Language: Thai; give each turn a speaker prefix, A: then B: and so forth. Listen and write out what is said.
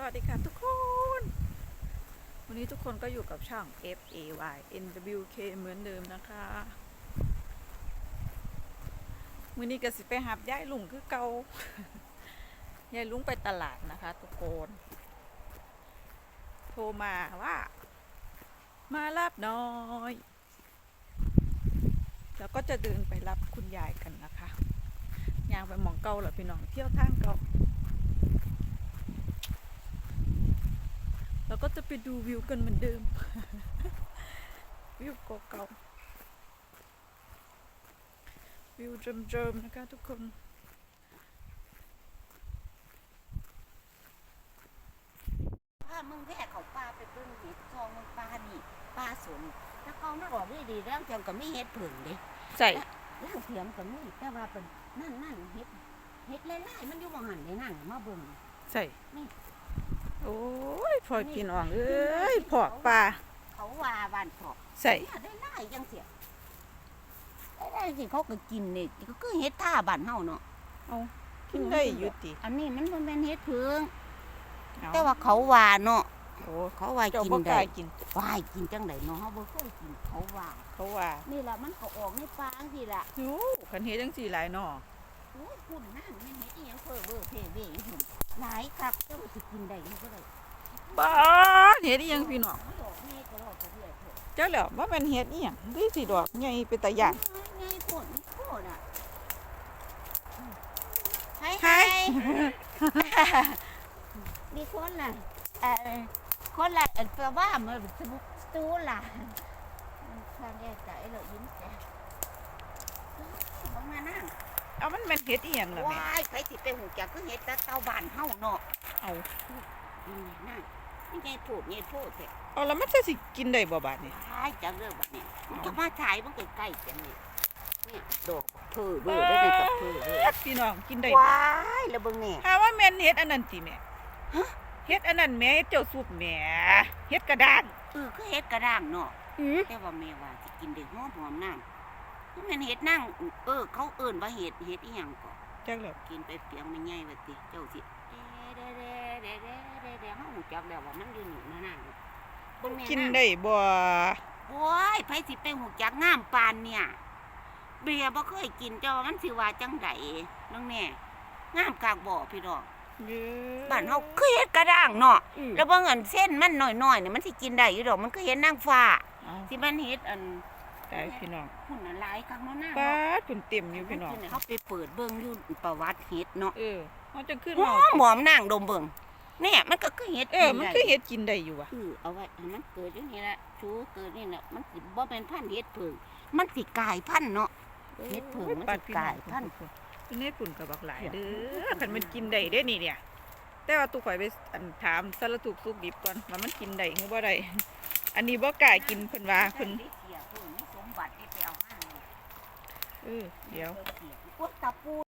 A: สวัสดีค่ะทุกคน วันนี้ทุกคนก็อยู่กับช่อง F A Y N W K เหมือนเดิมนะคะมือนี้ก็สิไปหับยายลุงคือเกายายลุงไปตลาดนะคะ ทุกคน โทรมาว่า มารับน้อย แล้วก็จะเดินไปรับคุณยายกันนะคะยางไปมองเกาเหรอพี่น้องเที่ยวทางเกา แล้วก็จะไปดูวิวกันเหมือนเดิม วิวเก่าๆวิวเดิมๆนะคะทุกคน
B: ถ้ามึงแค่เขาปลาไปเบิ่งเห็ดซองมึงปลานี่ปลาสนถ้าเขาไม่บอกดีๆแล้วเทียมก็ไม่เห็ดผึ่งเด้
A: ใส่
B: แล้วเทียมก็ไม่แต่ว่าเป็นนั่นนั่นเห็ดเห็ดไล่ๆมันอยู่บ่หันเลยนั่นมาเบิ่ง
A: ใส่
B: นี่
A: โอ้ยพอกินอ่องเอ้ยพอกปลา
B: เขาว่าบ้านพอก
A: ใส่
B: เนี่ยได้ไล่ยังเสียได้ไล่สิเขาก็กินนี่ก็คือเห็ดท่าบ้านเฮาเนาะ
A: กินได้อยุติ
B: อันนี้มันบ่แม่นเห็ดผึ่ง
A: เอา
B: แต่ว่าเขาว่าเนาะ
A: โอ้
B: เขาว่า
A: เจ้า
B: กิน
A: บ่ก
B: ได้
A: ล้ากิน
B: ว่ายกินจังไดเนาะเฮาบ่เคยกินเขาว่า
A: เขาว่า
B: นี่ล่ะมันก็ออกในปางสิล่ะ
A: โอ้คันเฮ็ดจังสี่หลายหนอ
B: โอ้ยคุณนั่นไม่เห็นอีหยังเพ้อเบ้อเพ่เว่อยู่หุ่นหลายคักเจ้าสิกินได้มันก็ได้
A: บ้าเฮ็ดอีหยังพี่น้อง
B: ไม่ออกแม่ก็รอดก็เรื่อยเถอะ
A: เจ้าแล้วว่าแม่นเฮ็ดอีหยังดีสิดอกใหญ่เป็นตาย่าน
B: ไงปวดนี่ปวดอะไฮ
A: ไฮ
B: มีคนล่ะเอ่อคนล่ะเอ่อแปลว่ามันสมุกตูล่ะมันข้างแย่ใจเลยยิ้มแจ่บังมานั่ง
A: เอามันแม่นเฮ็ดอีหยังล่ะแม่
B: ว้ายไปสิไปหูจักคือเฮ็ดแตะเตาบ้านเฮาเนาะ
A: เอา
B: นี่ไงนั่งนี่ไงพูดไงพูดเถอะ
A: เอาแล้วมันจะสิกินได้บ่บาดนี้
B: ถ่ายจากเรื่องแบบนี้มันจะมาถ่ายมันใกล้ๆกันนี่เนี่ยดอกเพื่อเบื่อได้เลยกับเพื่อเบื่อ
A: พี่น้องกินได้
B: ว้ายแล้วเบิ่งนี่
A: ถ้าว่าแม่นเฮ็ดอันนั้นติแม่
B: ฮะ
A: เฮ็ดอันนั้นแม่เจ้าสุกแม่เฮ็ดกระด้าง
B: เออคือเฮ็ดกระด้างเนาะ
A: อือ
B: แต่ว่าแม่ว่าสิกินได้หอมหอมน้ำ คือแม่นเฮ็ดนั่งเออ เขาเอิ้นว่าเฮ็ดเฮ็ดอีหยังก็
A: จักแล้ว
B: กินไปเปียงไม่ใหญ่ว่าติเจ้าสิเด้เด้เด้เด้เด้เด้เฮาหูจักแล้วว่ามันอยู่นี่นั่นน่ะเบิ่งแม่
A: กิน
B: นั่ง
A: ได้บ่
B: โอ้ยไผสิไปหูจักงามปานเนี่ย เบียบ่เคยกินเจ้าว่ามันสิว่าจังไดน้องแน่งามกากบ่พี่น้อง
A: เด้อ
B: บ้านเฮาคือเฮ็ดกระด้างเนาะ
A: อือ
B: แล้วเบิ่งอันเส้นมันน้อยๆเนี่ยมันสิกินได้อยู่ดอกมันก็เฮ็ดนางฟ้า
A: เอา
B: สิมันเฮ็ดอัน
A: ได้พี่น้อง
B: หุ่นน่ะหลายคักเนาะนาง
A: ปา
B: เนาะ
A: ดเพิ่นเต็มอยู่พี่น้อง
B: เฮาไปเปิดเบิ่งอยู่ประวัติเฮ็ดเนาะ
A: เออเฮาจังขึ้น
B: หอ
A: เมาม
B: หอมนางดมเบิ่งเนี่ยมันก็คือเฮ็ด
A: เออมันคือเฮ็ดกินได้อยู่ว่ะ
B: เออเอาไว้ให้มันเกิดอยู่นี่แหละชูเกิดนี่แหละมันสิบ่เป็นพันธุ์เฮ็ดเพิ่งมันสิกลายพันธุ์เนาะเฮ็ดเพิ่งมันสิกลายพันธุ์
A: เป็นเฮ็ดปุ่นกับบักหลายเด้อคันมันกินได้เด้นี่เนี่ย แต่ว่าตุข่อยไปอันถามสารทุกข์สุกดิบก่อนว่ามันกินได้หรือบ่ได้อันนี้บ่กล้ากินเพิ่นว่าเพิ่น
B: เสียเพิ่นมีสมบัติที่ไปเอามานี่
A: เอเดี๋ยว
B: กดตะปู